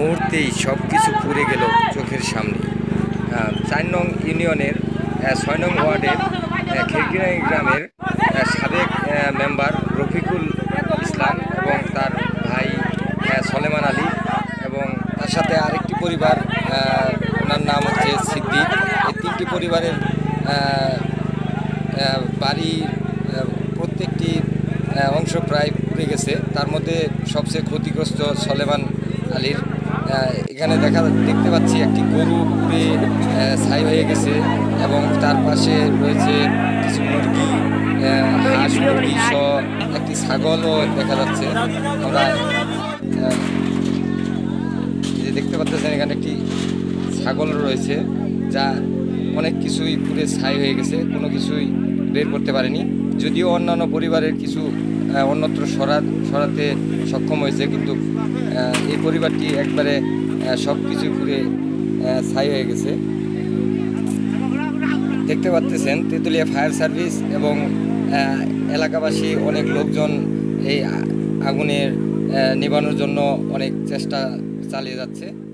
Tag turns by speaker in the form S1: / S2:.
S1: মুহূর্তেই সব কিছু পুড়ে গেল চোখের সামনে। চার নং ইউনিয়নের ছয় নং ওয়ার্ডের খেরকিরাই গ্রামের সাবেক মেম্বার রফিকুল ইসলাম এবং তার ভাই সলেমান আলী এবং তার সাথে আরেকটি পরিবার ওনার নাম হচ্ছে সিদ্দিক। এই তিনটি পরিবারের বাড়ির প্রত্যেকটি অংশ প্রায় পুড়ে গেছে। তার মধ্যে সবচেয়ে ক্ষতিগ্রস্ত সলেমান আলীর এখানে দেখা, দেখতে পাচ্ছি একটি গরু পুড়ে ছাই হয়ে গেছে এবং তার পাশে রয়েছে কিছু মুরগি হাঁস, মুরগি সহ একটি ছাগলও দেখা যাচ্ছে। আমরা যে দেখতে পাচ্ছেন, এখানে একটি ছাগল রয়েছে যা অনেক কিছুই পুরে ছাই হয়ে গেছে, কোনো কিছুই বের করতে পারেনি। যদিও অন্যান্য পরিবারের কিছু অন্যত্র সরা সরাতে সক্ষম হয়েছে কিন্তু এই পরিবারটি একবারে সব কিছু আহ, ছাই হয়ে গেছে। দেখতে পাচ্ছেন তেঁতুলিয়া ফায়ার সার্ভিস এবং এলাকাবাসী অনেক লোকজন এই আগুনের নিবানোর জন্য অনেক চেষ্টা চালিয়ে যাচ্ছে।